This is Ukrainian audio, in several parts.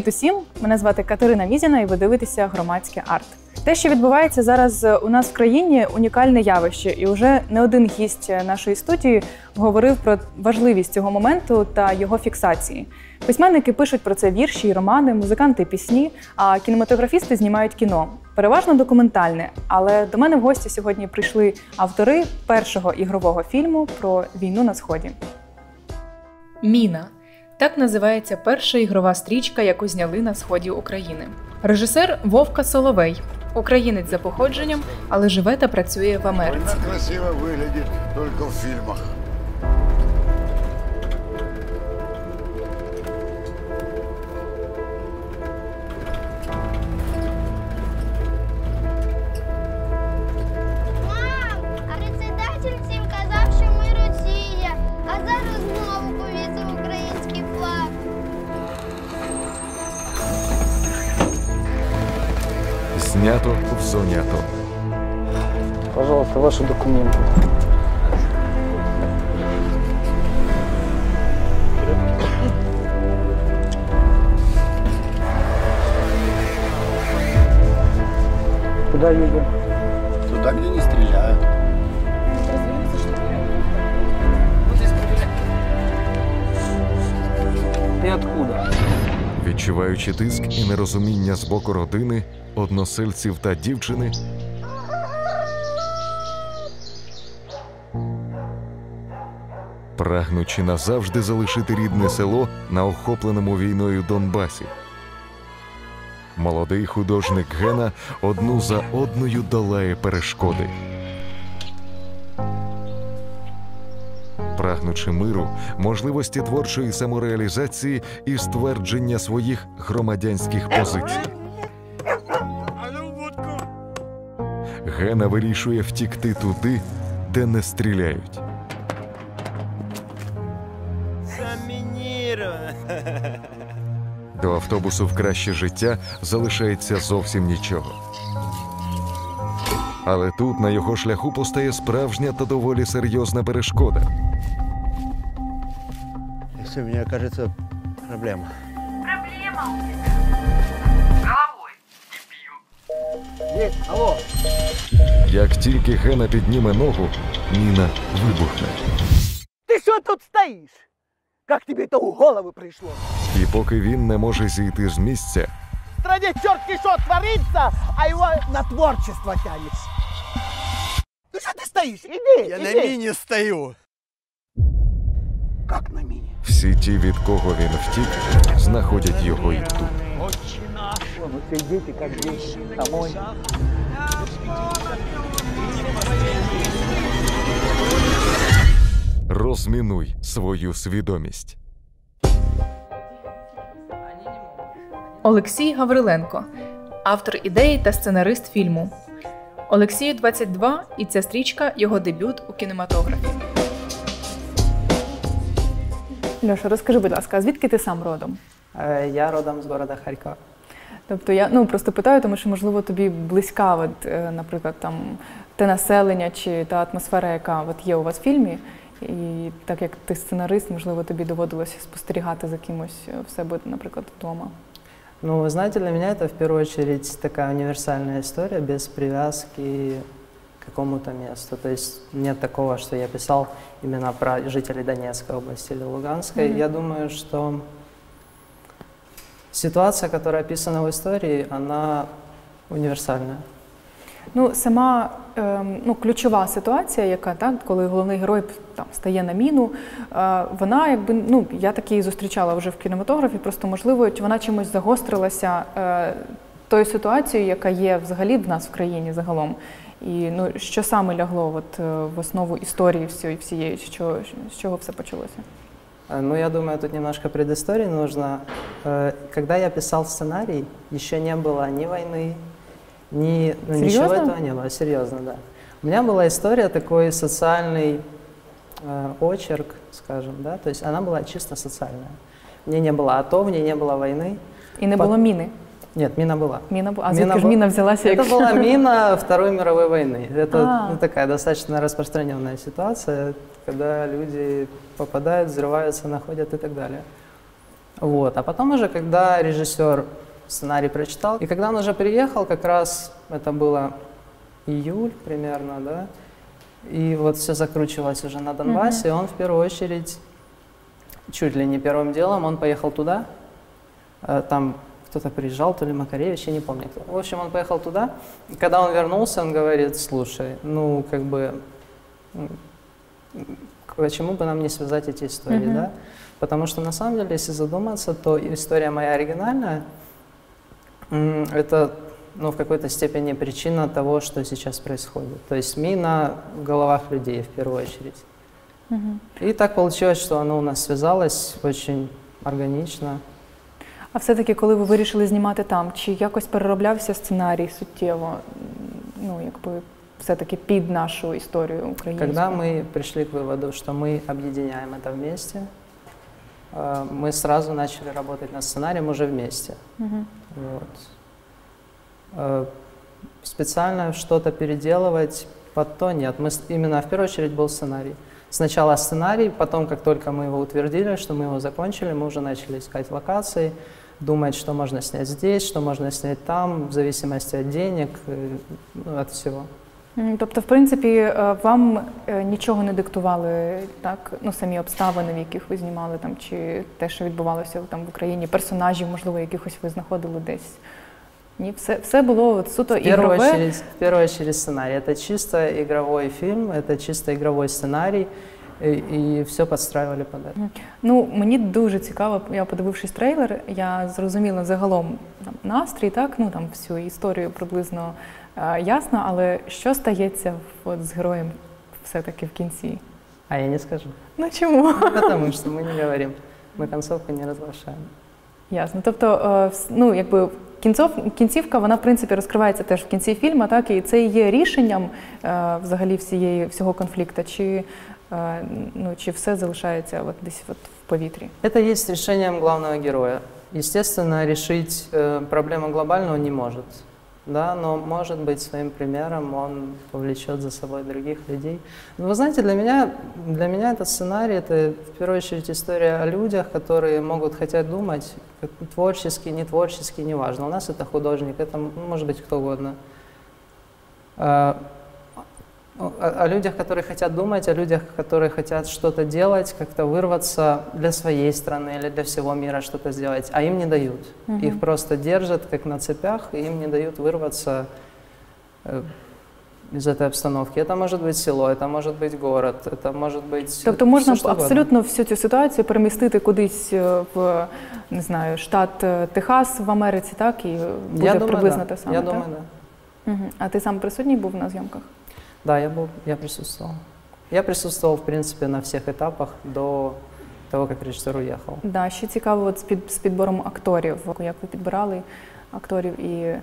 Привіт усім! Мене звати Катерина Мізіна, і ви дивитеся громадське арт. Те, що відбувається зараз у нас в країні, унікальне явище, і вже не один гість нашої студії говорив про важливість цього моменту та його фіксації. Письменники пишуть про це вірші романи, музиканти пісні, а кінематографісти знімають кіно. Переважно документальне, але до мене в гості сьогодні прийшли автори першого ігрового фільму про війну на сході. Міна так називається перша ігрова стрічка, яку зняли на сході України. Режисер Вовка Соловей, українець за походженням, але живе та працює в Америці. Вона красиво выглядит только в фильмах. Куда едем? Туда, где не стреляют. Ты откуда? Відчуваючи тиск і нерозуміння з боку родини, односельців та дівчини, прагнучи назавжди залишити рідне село на охопленому війною Донбасі. Молодий художник Гена одну за одною долає перешкоди. Прагнучи миру, можливості творчої самореалізації і ствердження своїх громадянських позицій. Гена вирішує втікти туди, де не стріляють. Автобусу в краще життя залишається зовсім нічого. Але тут на його шляху постає справжня та доволі серйозна перешкода. Если у меня окажется проблема. Як тільки Гена підніме ногу, міна вибухне. Ты что тут стоишь? Как тебе это в голову пришло? І поки він не може зійти з місця, В стране черт что творится, а его на творчество тянет. Ну что ты стоишь? Иди, Я иди. на мине стою. Как на мине? всі ті, від кого він втік, знаходять його і тут. Вон, все дети как дети. Домой. Розмінуй свою свідомість. Олексій Гавриленко, автор ідеї та сценарист фільму. Олексію 22, і ця стрічка його дебют у кінематографі. Льоша, розкажи, будь ласка, звідки ти сам родом? Э, Я родом с города Харькова. Тобто я ну просто питаю, тому що можливо тобі близька, от, е, наприклад, там те населення чи та атмосфера, яка от є у вас в фільмі. І так як ти сценарист, можливо, тобі доводилося спостерігати за кимось е, в себе, наприклад, вдома. Ну, вы знаете, для меня это в первую очередь такая универсальная история, без привязки к какому-то месту. То есть нет такого, что я писал именно про жителей Донецкой области или Луганской. Мгм. Я думаю, что ситуация, которая описана в истории, она универсальная. Ну, сама ну, ключова ситуація, яка так, коли головний герой там стає на міну, е, вона якби ну я так її зустрічала вже в кінематографі. Просто можливо, вона чимось загострилася е, тою ситуацією, яка є взагалі в нас в країні загалом. І ну що саме лягло от, е, в основу історії всієї всієї, що з чого все почалося? Э, Ну, я думаю, тут немножко предыстории нужно. Э, Когда я писал сценарий, еще не было ни войны, ни ну, ничего Серьезно? этого не было. Серьезно, да. У меня была история такой социальный э, очерк, скажем, да, то есть она была чисто социальная. Мне не было АТО, мне не было войны. І не По- було міни. Нет, мина была. Міна бу- а Міна звідки ж бу- міна взялася? Это якщо- была мина Второй мировой войны. Это А. ну, такая достаточно распространенная ситуация, когда люди попадают, взрываются, находят и так далее. Вот. А потом уже, когда режиссер сценарий прочитал, и когда он уже приехал, как раз это было июль примерно, да, и вот все закручивалось уже на Донбассе, и он в первую очередь, чуть ли не первым делом, он поехал туда, Э, там кто-то приезжал, то ли Макаревич, я не помню кто. В общем, он поехал туда, и когда он вернулся, он говорит, слушай, ну, как бы, почему бы нам не связать эти истории, Мгм. да? Потому что, на самом деле, если задуматься, то история моя оригинальная, это, ну, в какой-то степени причина того, что сейчас происходит. То есть мина в головах людей, в первую очередь. Мгм. И так получилось, что оно у нас связалось очень органично. А все-таки, коли ви вирішили знімати там, чи якось перероблявся сценарій суттєво? М, Ну, якби все-таки під нашу історію українську? Когда мы пришли к выводу, что мы объединяем это вместе, э, мы сразу начали работать над сценарием уже вместе. Мгм. Вот. Э, Специально что-то переделывать под то нет. Мы именно в первую очередь был сценарий. Сначала сценарий, потом, как только мы его утвердили, что мы его закончили, мы уже начали искать локации, думать, что можно снять здесь, что можно снять там, в зависимости от денег, э, от всего. М, Тобто, в принципі, е, вам е, нічого не диктували, так? Ну, самі обставини, в яких ви знімали там, чи те, що відбувалося там в Україні, персонажів, можливо, якихось ви знаходили десь. Ні, все, все було от суто В первую, ігрове. очередь, в первую очередь сценарий. Это чисто игровой фильм, это чисто игровой сценарий, и, и все подстраивали под это. Ну, мені дуже цікаво, я подивившись трейлер, я зрозуміла загалом там, настрій, так, ну там всю історію приблизно е, ясно, але що стається от, з героєм все-таки в кінці? А я не скажу. Ну чому? Потому что мы не говорим. Мы концовку не разглашаем. Ясно. Тобто, е, вс- ну якби кінцов, кінцівка, вона в принципі розкривається теж в кінці фільму, так і це і є рішенням е, взагалі всієї всього конфлікту, чи, е, ну, чи все залишається от десь от в повітрі. Это есть решением главного героя. Естественно, решить э, проблему глобально он не может. Да, но, может быть, своим примером он повлечет за собой других людей. Но вы знаете, для меня, для меня этот сценарий, это в первую очередь история о людях, которые могут хотят думать, творчески, не творчески, неважно. У нас это художник, это может быть кто угодно. А, о, о людях, которые хотят думать, о людях, которые хотят что-то делать, как-то вырваться для своей страны или для всего мира что-то сделать, а им не дают. Их просто держат как на цепях, и им не дают вырваться э, из этой обстановки. Это может быть село, это может быть город, это может быть Тобто можна всё, что угодно. абсолютно всю цю ситуацію перемістити кудись е, в не знаю, штат е, Техас в Америці, так і буде Я думаю, приблизно да. те саме. Я так? думаю, да. Мгм. А ти сам присутній був на зйомках? Да, я был, я присутствовал. Я присутствовал, в принципе, на всех этапах до того, как режиссер уехал. Да, ще цікаво от з, під, з підбором акторів, як ви підбирали акторів і е,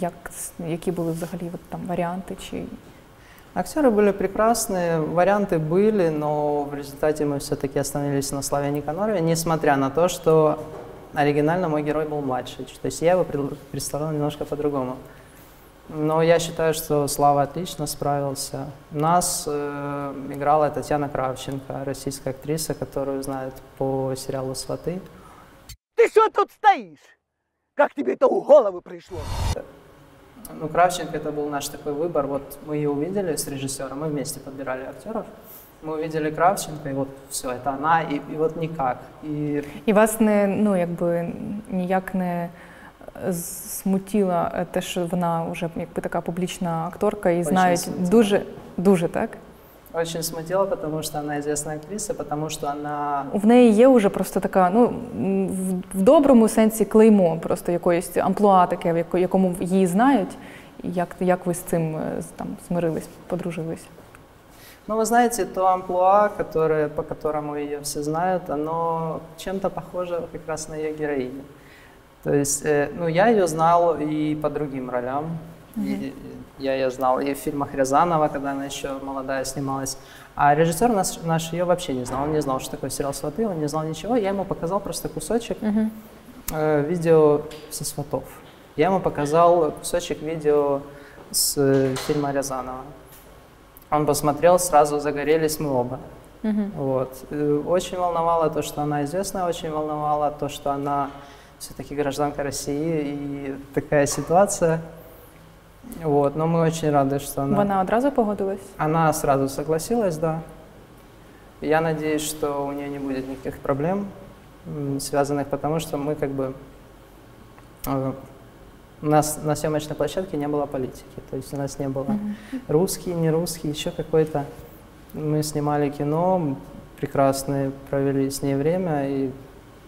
як, с- які були взагалі от, там варіанти чи Актеры были прекрасные, варианты были, но в результате мы все-таки остановились на Славе Никонорове, несмотря на то, что оригинально мой герой был младше. То есть я его пред- представлял немножко по-другому. Но я считаю, что Слава отлично справился. Нас э, играла Татьяна Кравченко, российская актриса, которую знают по сериалу «Сваты». Ты что тут стоишь? Как тебе это в голову пришло? Ну, Кравченко это был наш такой выбор. Вот мы ее увидели с режиссером, мы вместе подбирали актеров. Мы увидели Кравченко, и вот все, это она, и, и вот никак. И І вас не ну якби ніяк не е, е, те, що вона вже якби така публічна акторка і Очень знають смутило. дуже дуже так. очень смутило, потому что она известная актриса, потому что она... В неї є вже просто така, ну в, в доброму сенсі клеймо, просто якоїсь амплуа таке, в якому її знають. Як, як ви з цим е, там змирились, подружились? Ну, вы знаете, то амплуа, которое, по которому ее все знают, оно чем-то похоже как раз на ее героиню. То есть, э, ну, я ее знал и по другим ролям. И я ее знал и в фильмах Рязанова, когда она еще молодая снималась. А режиссер наш, наш ее вообще не знал. Он не знал, что такое сериал «Сваты», он не знал ничего. Я ему показал просто кусочек э, видео со «Сватов». Я ему показал кусочек видео с э, фильма Рязанова. Он посмотрел, сразу загорелись мы оба. Вот. Э, Очень волновало то, что она известная, очень волновало то, что она все-таки гражданка России и такая ситуация. Вот. Но мы очень рады, что она... Вона одразу погодилась? Она сразу согласилась, да. Я надеюсь, что у нее не будет никаких проблем, связанных, потому что мы как бы... э, У нас на съемочной площадке не было политики, то есть у нас не было русский, не русский, еще какой-то. Мы снимали кино, прекрасно провели с ней время, и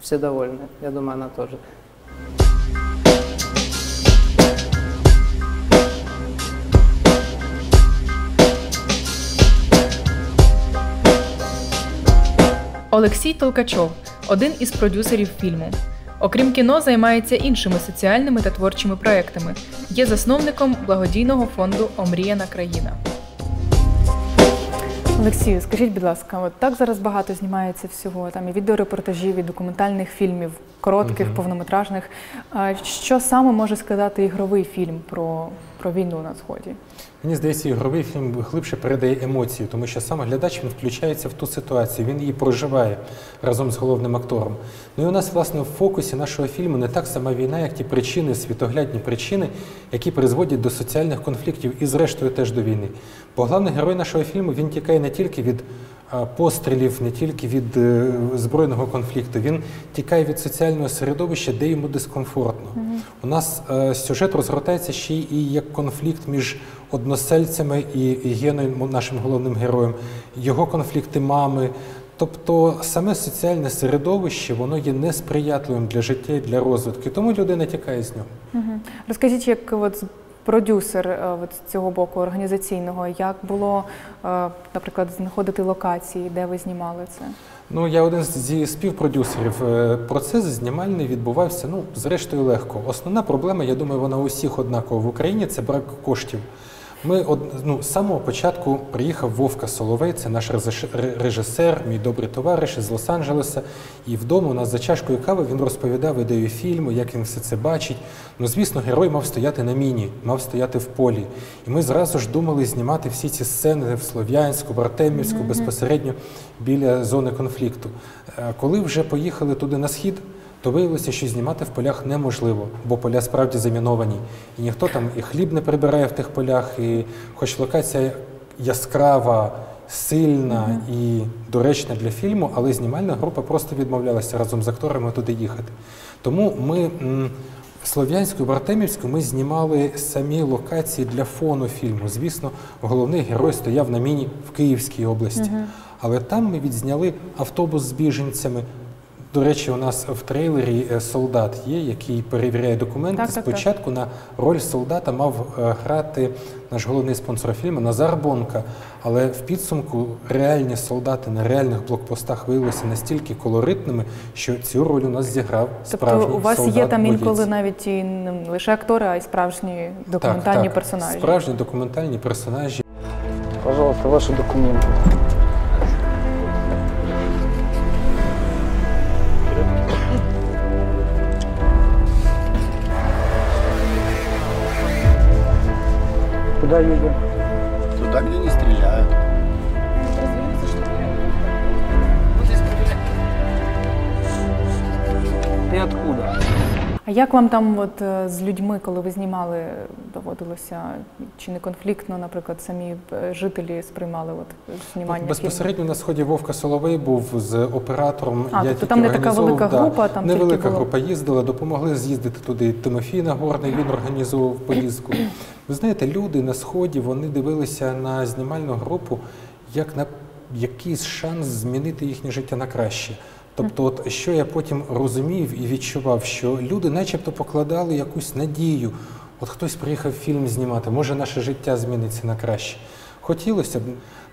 все довольны. Я думаю, она тоже. Олексій Толкачов один із продюсерів фільму. Окрім кіно, займається іншими соціальними та творчими проектами. Є засновником благодійного фонду Омріяна країна. Олексію, скажіть, будь ласка, от так зараз багато знімається всього, там і відеорепортажів, і документальних фільмів, коротких, повнометражних. А Що саме може сказати ігровий фільм про, про війну на сході? Мені здається, ігровий фільм глибше передає емоції, тому що саме глядач він включається в ту ситуацію, він її проживає разом з головним актором. Ну і у нас, власне, в фокусі нашого фільму не так сама війна, як ті причини, світоглядні причини, які призводять до соціальних конфліктів і, зрештою, теж до війни. Бо головний герой нашого фільму він тікає не тільки від пострілів, не тільки від е, збройного конфлікту, він тікає від соціального середовища, де йому дискомфортно. У нас е, сюжет розгортається ще і як конфлікт між односельцями і, Геною, нашим головним героєм, його конфлікти мами. Тобто саме соціальне середовище воно є несприятливим для життя і для розвитку, тому людина тікає з нього. Мгм. Розкажіть, як от продюсер е, от цього боку організаційного, як було, е, наприклад, знаходити локації, де ви знімали це? Ну, я один зі співпродюсерів. Е, Процес знімальний відбувався, ну, зрештою, легко. Основна проблема, я думаю, вона у всіх однакова в Україні це брак коштів. Ми од, ну, з самого початку приїхав Вовка Соловей, це наш режисер, мій добрий товариш із Лос-Анджелеса. І вдома у нас за чашкою кави він розповідав ідею фільму, як він все це бачить. Ну, звісно, герой мав стояти на міні, мав стояти в полі. І ми зразу ж думали знімати всі ці сцени в Слов'янську, в Артемівську, безпосередньо біля зони конфлікту. Е, Коли вже поїхали туди на схід, то виявилося, що знімати в полях неможливо, бо поля справді заміновані. І ніхто там і хліб не прибирає в тих полях, і хоч локація яскрава, сильна і доречна для фільму, але знімальна група просто відмовлялася разом з акторами туди їхати. Тому ми в Слов'янську, в Артемівську ми знімали самі локації для фону фільму. Звісно, головний герой стояв на міні в Київській області. Але там ми відзняли автобус з біженцями. До речі, у нас в трейлері е, солдат є, який перевіряє документи. Так, так, так. Спочатку на роль солдата мав е, грати наш головний спонсор фільму Назар Бонка. Але в підсумку реальні солдати на реальних блокпостах виявилися настільки колоритними, що цю роль у нас зіграв справжній Тобто у вас є там інколи навіть і не лише актори, а й справжні документальні так, так. персонажі. Справжні документальні персонажі. Пожалуйста, ваши документы. Куда едем? А як вам там от е, з людьми, коли ви знімали, доводилося чи не конфліктно, наприклад, самі е, жителі сприймали от знімання фільму? Безпосередньо на сході Вовка Соловей був з оператором. А, я тобто там не така велика да, група, там невелика було- група їздила, допомогли з'їздити туди. Тимофій Нагорний він організовував поїздку. Ви знаєте, люди на сході вони дивилися на знімальну групу як на якийсь шанс змінити їхнє життя на краще. Тобто, от що я потім розумів і відчував, що люди, начебто, покладали якусь надію. От хтось приїхав фільм знімати, може наше життя зміниться на краще. Хотілося б.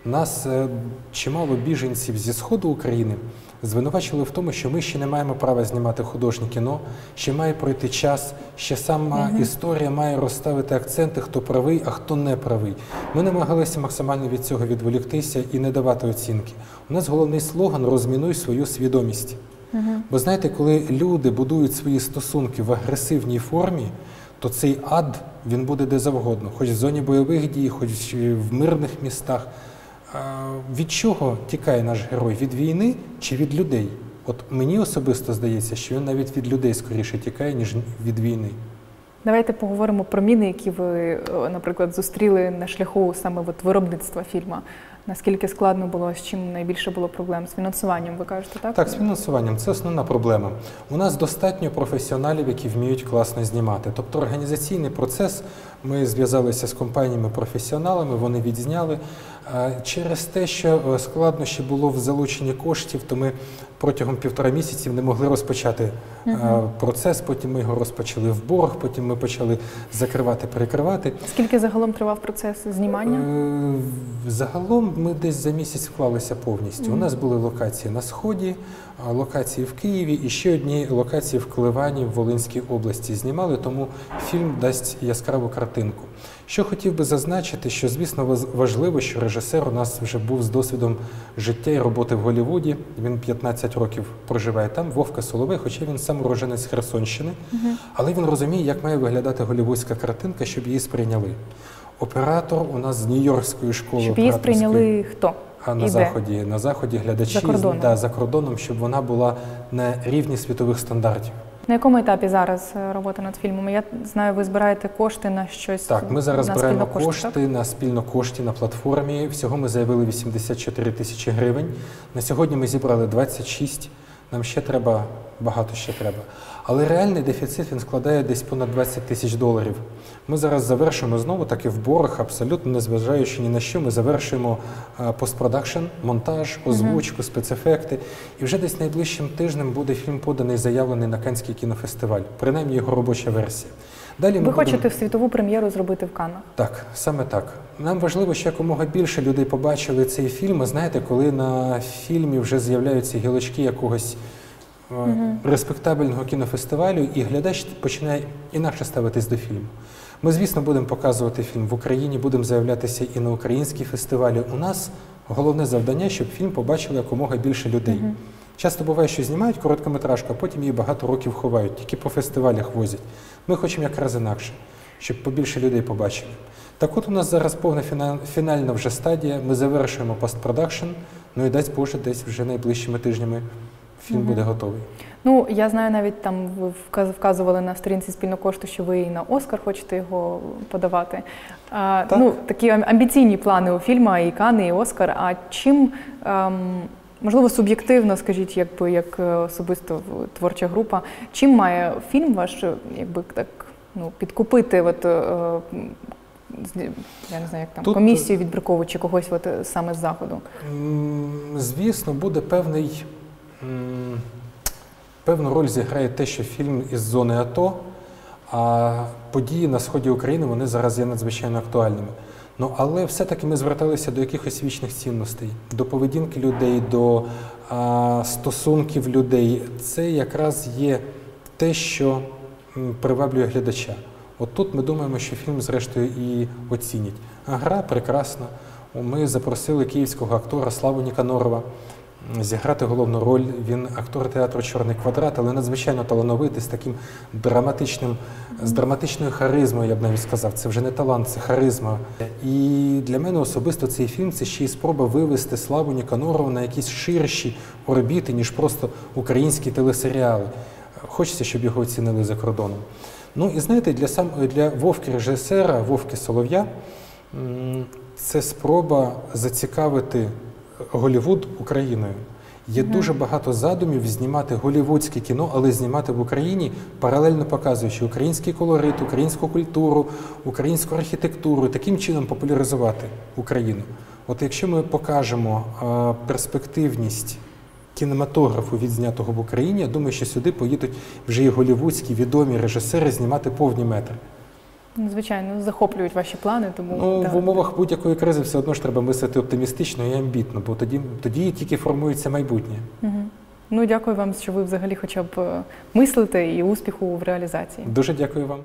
Нас е, чимало біженців зі сходу України звинувачили в тому, що ми ще не маємо права знімати художнє кіно, ще має пройти час, ще сама історія має розставити акценти, хто правий, а хто не правий. Ми намагалися максимально від цього відволіктися і не давати оцінки. У нас головний слоган розмінуй свою свідомість. Бо знаєте, коли люди будують свої стосунки в агресивній формі, то цей ад він буде де завгодно, хоч в зоні бойових дій, хоч в мирних містах. Від чого тікає наш герой? Від війни чи від людей? От мені особисто здається, що він навіть від людей скоріше тікає, ніж від війни. Давайте поговоримо про міни, які ви, наприклад, зустріли на шляху саме от виробництва фільму. Наскільки складно було, з чим найбільше було проблем? З фінансуванням, ви кажете, так? Так, з фінансуванням це основна проблема. У нас достатньо професіоналів, які вміють класно знімати. Тобто організаційний процес. Ми зв'язалися з компаніями-професіоналами, вони відзняли. Через те, що е, складнощі було в залученні коштів, то ми протягом півтора місяців не могли розпочати е, процес. Потім ми його розпочали в борг, потім ми почали закривати, перекривати. Скільки загалом тривав процес знімання? Е, Загалом ми десь за місяць вклалися повністю. У нас були локації на сході, локації в Києві і ще одні локації в Кливані в Волинській області знімали, тому фільм дасть яскраву картинку. Що хотів би зазначити, що звісно важливо, що режисер у нас вже був з досвідом життя і роботи в Голлівуді. Він 15 років проживає там, Вовка Соловей, хоча він сам уроженець Херсонщини, але він розуміє, як має виглядати голлівудська картинка, щоб її сприйняли. Оператор у нас з Нью-Йоркської школи. Щоб її сприйняли хто? А на І де? заході, на заході глядачі За кордоном. Да, за кордоном, щоб вона була на рівні світових стандартів. На якому етапі зараз е, робота над фільмом? Я знаю, ви збираєте кошти на щось. Так, ми зараз на беремо спільно кошти на спільно кошти на платформі. Всього ми заявили 84 тисячі гривень. На сьогодні ми зібрали 26. Нам ще треба, багато ще треба. Але реальний дефіцит він складає десь понад 20 тисяч доларів. Ми зараз завершуємо знову таки в борг, абсолютно не зважаючи ні на що. Ми завершуємо е, постпродакшн, монтаж, озвучку, спецефекти. І вже десь найближчим тижнем буде фільм поданий, заявлений на Канський кінофестиваль, принаймні його робоча версія. Далі ми Ви будемо- хочете світову прем'єру зробити в Каннах? так, саме так. Нам важливо, що якомога більше людей побачили цей фільм. Знаєте, коли на фільмі вже з'являються гілочки якогось респектабельного кінофестивалю, і глядач починає інакше ставитись до фільму. Ми, звісно, будемо показувати фільм в Україні, будемо заявлятися і на українські фестивалі. У нас головне завдання, щоб фільм побачили якомога більше людей. Часто буває, що знімають короткометражку, а потім її багато років ховають, тільки по фестивалях возять. Ми хочемо якраз інакше, щоб побільше людей побачили. Так от у нас зараз повна фінальна вже стадія. Ми завершуємо постпродакшн, ну і дасть Боже, десь вже найближчими тижнями фільм буде готовий. Ну, я знаю, навіть там ви вказували на сторінці спільно кошту, що ви і на Оскар хочете його подавати. А, Так. Ну, такі амбіційні плани у фільму, і Кани, і Оскар. А чим, ем, можливо, суб'єктивно, скажіть, якби як е, особисто творча група, чим має фільм ваш, е, якби так, ну, підкупити от, е, я не знаю, як там, Тут- комісію відбіркову чи когось от, е, саме з заходу? Звісно, буде певний. Певну роль зіграє те, що фільм із зони АТО, а події на сході України вони зараз є надзвичайно актуальними. Ну, але все-таки ми зверталися до якихось вічних цінностей, до поведінки людей, до а, стосунків людей. Це якраз є те, що приваблює глядача. От тут ми думаємо, що фільм, зрештою, і оцінять. Гра прекрасна. Ми запросили київського актора Славу Ніканорова зіграти головну роль. Він актор театру Чорний квадрат, але надзвичайно талановитий, з таким драматичним, з драматичною харизмою, я б навіть сказав. Це вже не талант, це харизма. І для мене особисто цей фільм це ще й спроба вивести Славу Ніканорова на якісь ширші орбіти, ніж просто українські телесеріали. Хочеться, щоб його оцінили за кордоном. Ну і знаєте, для сам для Вовки режисера, Вовки Солов'я, це спроба зацікавити Голівуд Україною. Є дуже багато задумів знімати голівудське кіно, але знімати в Україні, паралельно показуючи український колорит, українську культуру, українську архітектуру, таким чином популяризувати Україну. От якщо ми покажемо а, перспективність кінематографу, відзнятого в Україні, я думаю, що сюди поїдуть вже і голівудські відомі режисери знімати повні метри. Ну, Звичайно, захоплюють ваші плани, тому Ну, да. в умовах будь-якої кризи все одно ж треба мислити оптимістично і амбітно, бо тоді, тоді тільки формується майбутнє. Угу. Ну, дякую вам, що ви взагалі хоча б е, мислите і успіху в реалізації. Дуже дякую вам.